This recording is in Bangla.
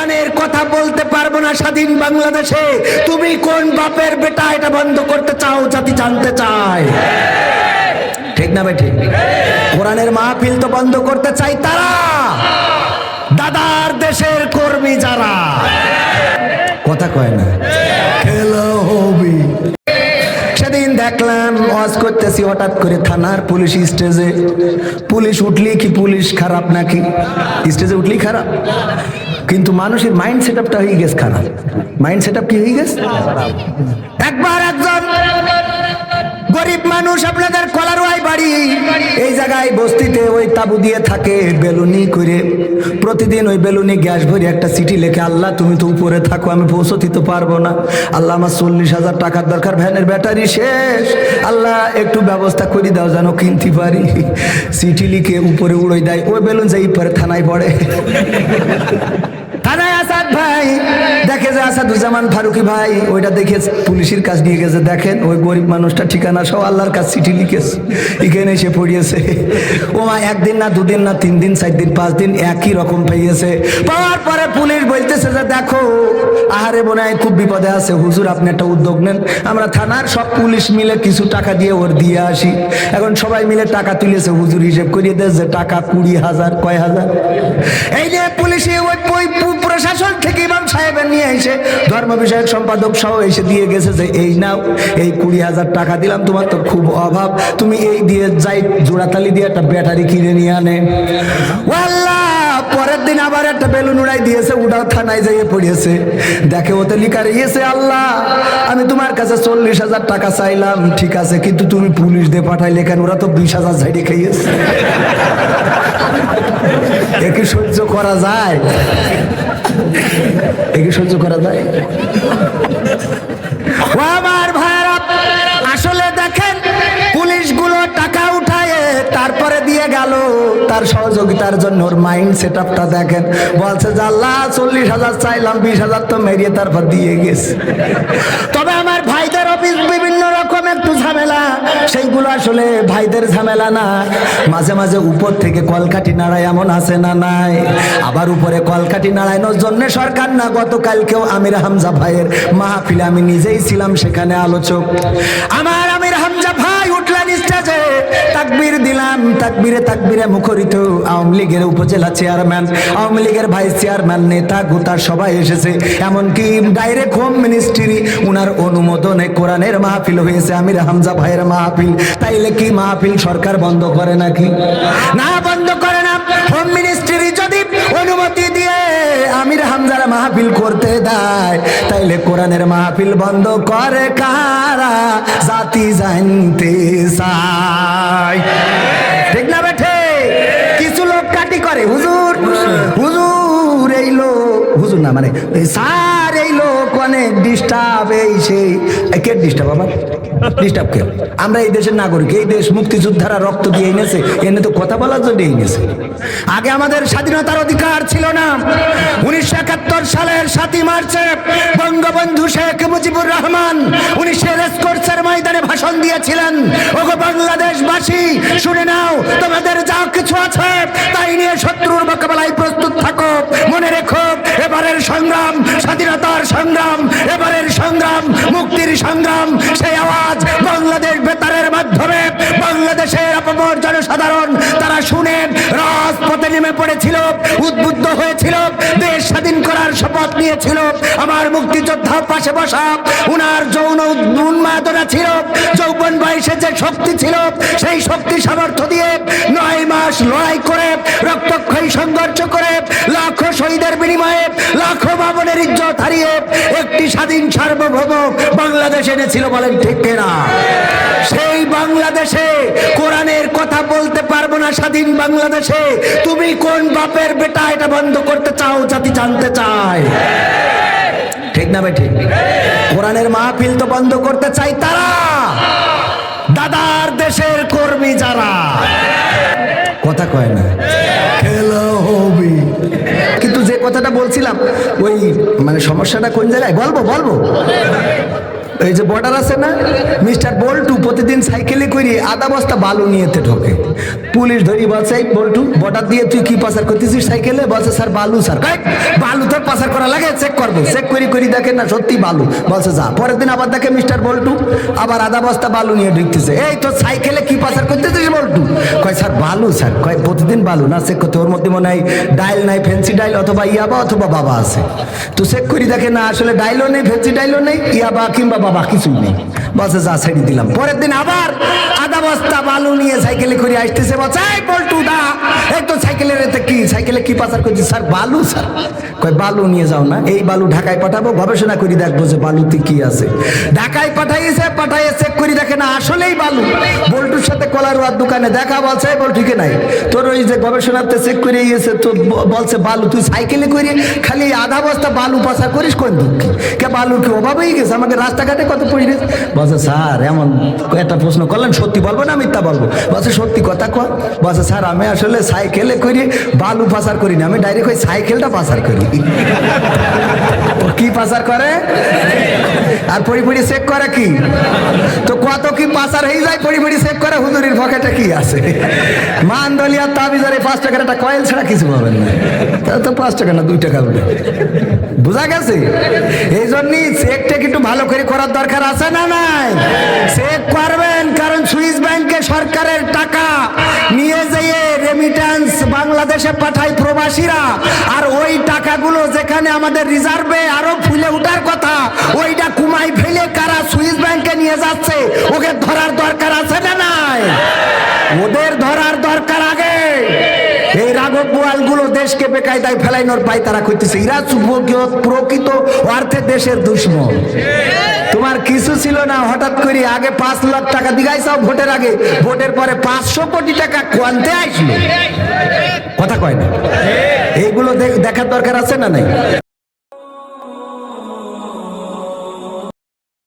কোরআনের কথা বলতে পারব না স্বাধীন বাংলাদেশে। তুমি কোন বাপের বেটা এটা বন্ধ করতে চাও, জাতি জানতে চায়। ঠিক না ঠিক। কোরআনের মাহফিল তো বন্ধ করতে চাই তারা। দাদার দেশের কর্মী যারা। কথা কয় না। সেদিন দেখলাম, ওয়াজ করতেছি হঠাৎ করে থানার পুলিশ স্টেজে। পুলিশ উঠলি কি পুলিশ খারাপ নাকি? স্টেজে উঠলি খারাপ? কিন্তু মানুষের মাইন্ড সেট আপটা হয়ে গেছে খারাপ। মাইন্ড সেট আপ কি হয়ে গেছে? একবার একজন গরিব মানুষ আপনাদের কলারোয়াই বাড়ি। এই জায়গায় বস্তিতে ওই তাবু দিয়ে থাকে বেলুনি করে। প্রতিদিন ওই বেলুনি গ্যাস ভরে একটা চিঠি লেখে, আল্লাহ, তুমি তো উপরে থাকো, আমি পৌঁছতে তো পারব না। আল্লাহ, আমার চল্লিশ হাজার টাকার দরকার, ভ্যানের ব্যাটারি শেষ। আল্লাহ, একটু ব্যবস্থা করে দাও, যেন কিনতে পারি। চিঠি লিখে উপরে উড়ে দেয়, ওই বেলুন যাই পরে থানায় পড়ে। পাওয়ার পরে পুলিশ বলতেছে যে, দেখো, আহারে খুব বিপদে আছে। হুজুর, আপনি একটা উদ্যোগ নেন। আমরা থানার সব পুলিশ মিলে কিছু টাকা দিয়ে ওর দিয়ে আসি। এখন সবাই মিলে টাকা তুলেছে। হুজুর হিসেব করিয়ে দেয় যে, টাকা কুড়ি হাজার, কয় হাজার? এই যে পুলিশে ওই প্রশাসন থেকে ইমাম সাহেবের নিয়ে এসে ধর্ম বিষয়ক সম্পাদক সহ এসে দিয়ে গেছে যে, এই নাও, এই কুড়ি হাজার টাকা দিলাম, তোমার তো খুব অভাব। তুমি এই দিয়ে যাই, জোড়াতালি দিয়ে একটা ব্যাটারি কিনে নিয়ে আনে। আল্লাহ পরের দিন আবার একটা বেলুন উড়াই দিয়েছে উড়াও থানায় যাইয়ে পড়িয়েছে। দেখে ওতে লিখা রয়েছে, আল্লাহ, আমি তোমার কাছে চল্লিশ হাজার টাকা চাইলাম, ঠিক আছে, কিন্তু তুমি পুলিশ দিয়ে পাঠাইলে কেন? ওরা তো বিশ হাজার ঝাড়ি খাইয়েছে। একে সহ্য করা যায়? একে সহ্য করা যায়? আমার ভাইরা আসলে গেল। তার সহযোগিতার জন্য ওর মাইন্ড সেট আপটা দেখেন। বলছে যে, আল্লাহ, চল্লিশ হাজার চাইলাম, বিশ হাজার তো মেরিয়ে তারপর দিয়ে গেছে। তবে আমার ভাইদের অফিস বিভিন্ন রকম একটু ঝামেলা। সেইগুলো আসলে ভাইদের ঝামেলা না। মাঝে মাঝে উপর থেকে কলকাটি নাড়ায় এমন আছে না নাই? আবার উপরে কলকাটি নাড়ানোর জন্য সরকার না? গতকালকেও আমির হামজা ভাইয়ের মাহফিলে আমি নিজেই ছিলাম সেখানে আলোচক। আমার স্টেজে তাকবীর দিলাম, তাকবীরে তাকবীরে মুখরিত। আওয়ামী লীগের উপজেলা চেয়ারম্যান আওয়ামী লীগের ভাইস চেয়ারম্যান নেতা গোতা সবাই এসেছে। এমনকি ডাইরেক্ট হোম মিনিস্ট্রি উনার অনুমোদনে কোরআনের মাহফিল হয়েছে। আমির হামজা ভাইয়ের মাহফিল। তাইলে কি মাহফিল সরকার বন্ধ করে নাকি? না বন্ধ করে না। হোম মিনিস্ট্রি যদি অনুমতি দিয়ে আমির হামজার মাহফিল করতে দেয়, তাইলে কোরআনের মাহফিল বন্ধ করে কারা? জাতি জানতে এই সেই কে ডিস্টার্ব আমার। ডিস্টার্ব আমরা এই দেশের নাগরিক, এই দেশ মুক্তিযোদ্ধারা রক্ত দিয়ে এনেছে, এনে তো কথা বলার জন্য এনেছে। আগে আমাদের স্বাধীনতার অধিকার ছিল না। উনিশশো একাত্তর সালের সাতই মার্চে বঙ্গবন্ধু শেখ মুজিবুর রহমান উনি রেসকোর্সের ময়দানে ভাষণ দিয়েছিলেন বাংলাদেশবাসী, শুনে নাও, তোমাদের যা কিছু আছে, তাই নিয়ে শত্রুর মোকাবেলায় প্রস্তুত থাকো। মনে রেখো, এবারের সংগ্রাম, স্বাধীনতার সংগ্রাম, এবারের সংগ্রাম, মুক্তির সংগ্রাম, সেই আওয়াজ বাংলাদেশ বেতারের মাধ্যমে বাংলাদেশের অপমর জনসাধারণ, তারা শুনে রাজপথে নেমে পড়েছিল, উদ্বুদ্ধ হয়েছিল, দেশ স্বাধীন করার শপথ নিয়েছিল। আমার মুক্তিযোদ্ধা পাশে বসা, উনার যৌন উন্মাদনা ছিল, যৌবন বয়সে যে শক্তি ছিল, সেই শক্তি সামর্থ্য দিয়ে নয় মাস লড়াই করে, রক্তক্ষয়ী সংঘর্ষ করে, লাখো শহীদের বিনিময়ে লাখো বাবনের ইজ্জত হারিয়ে একটি স্বাধীন সার্বভৌম বাংলাদেশ এনেছিল বলেন ঠিক কিনা? সেই বাংলাদেশে কোরআনের কথা বলতে পারব না স্বাধীন বাংলাদেশে। তুমি কোন বাপের বেটা এটা বন্ধ করতে চাও, জাতি জানতে চায়। ঠিক না ভাই, ঠিক? কোরআনের মাহফিল তো বন্ধ করতে চাই তারা। দাদার দেশের কর্মী যারা। কথা কয় না। ওই মানে সমস্যাটা কোন জায়গায়? বলব বলব। এই যে বর্ডার আছে না মিস্টার বল্টু প্রতিদিন সাইকেলে করে আধা বস্তা বালু নিয়েতে ঢোকে। পুলিশ ধরি বলছে বল্টু বর্ডার দিয়ে তুই কি পাচার করতেছিস সাইকেলে বলছে, স্যার, বালু স্যার। বালু তো পাচার করা লাগে চেক করব। চেক করি করি দেখেন না, সত্যি বালু। বলছে, যা। পরের দিন আবার দেখে মিস্টার বল্টু আবার আধা বস্তা বালু নিয়ে ঢুকতেছে। এই তো সাইকেলে কি পাচার করতেছিস বল্টু? কয়, স্যার, বালু, স্যার। কয়, প্রতিদিন বালু না চেক করতে। ওর মধ্যে মনে হয় ডাইল নাই ফেন্সি ডাইল অথবা ইয়াবা অথবা বাবা আছে। তো চেক করি দেখে না, আসলে ডাইলও নেই ফেন্সি ডাইলও নেই, ইয়াবা কিংবা কিছুই নেই। বলছে যা ছেড়ে দিলাম। পরের দিন আবার আধা বস্তা বালু নিয়ে সাইকেলে করে আসতেছে বলছে, এই বল্টু, দা তো সাইকেলের এতে কি, সাইকেলে কি পাচার করছি স্যার, বালু, স্যার। কয় বালু নিয়ে যাও না, এই বালু ঢাকায় পাঠাবো, গবেষণা করি দেখব যে বালুতে কি আছে। ঢাকায় পাঠাইছে, পাঠাইয়ে চেক করি দেখে, না, আসলেই বালু। বল্টুর সাথে কলারুয়ার দোকানে দেখা বলছে, এই বল ঠিকই নাই? তোর ওই যে গবেষণাতে চেক করে গিয়েছে তো বলছে বালু, তুই সাইকেলে করে খালি আধা বস্তা বালু পাচার করিস, কোন দুঃখী? কে, বালুর কি অভাব হয়ে গেছে? আমাকে রাস্তাঘাটে কত পড়ে বলছে স্যার, এমন একটা প্রশ্ন করলেন, সত্যি বলব না মিথ্যা বলব? বলছে সত্যি কথা কয়। বলছে স্যার, আমি আসলে সাইকেলে করি বালু পাচার করি না, আমি ডাইরেক্ট ওই সাইকেলটা পাচার করি। কি পাচার করে? আর পড়ি পড়ি চেক করে কি? তো কত কি পাচার হয়ে যায়, পড়ি পড়ি চেক করে, হুজুরির পকেটে কি আছে? মান দলিয়া তাবিজারে পাঁচ টাকার একটা কয়েল ছাড়া কিছু পাবেন না। তা তো পাঁচ টাকা না, দুই টাকা উঠে বুঝা গেছে? এই জন্যই চেকটা একটু ভালো করে করার দরকার আছে না নাই? চেক করবেন, কারণ সুইস ব্যাংকে সরকারের টাকা নিয়ে যেয়ে রেমিটেন্স বাংলাদেশে পাঠায় প্রবাসীরা। আর ওই টাকাগুলো যেখানে আমাদের রিজার্ভে আরও ফুলে উঠার কথা, ওইটা কুমাই ফেলে কারা সুইস ব্যাংকে নিয়ে যাচ্ছে? ওকে ধরার দরকার আছে না নাই? ওদের ধরার দরকার আগে। এই রাঘব বোয়ালগুলো দেশকে বেকায়দায় ফেলাইনোর পাই তারা করতেছে ইরা প্রকৃত অর্থে দেশের দুশ্মন। তোমার কিছু ছিল না, হঠাৎ করে আগে পাঁচ লাখ টাকা দিগাইছাও ভোটের আগে। ভোটের পরে পাঁচশো কোটি টাকা কোয়ান্তে আসলো। কথা কয় না। এইগুলো দেখার দরকার আছে না নাই?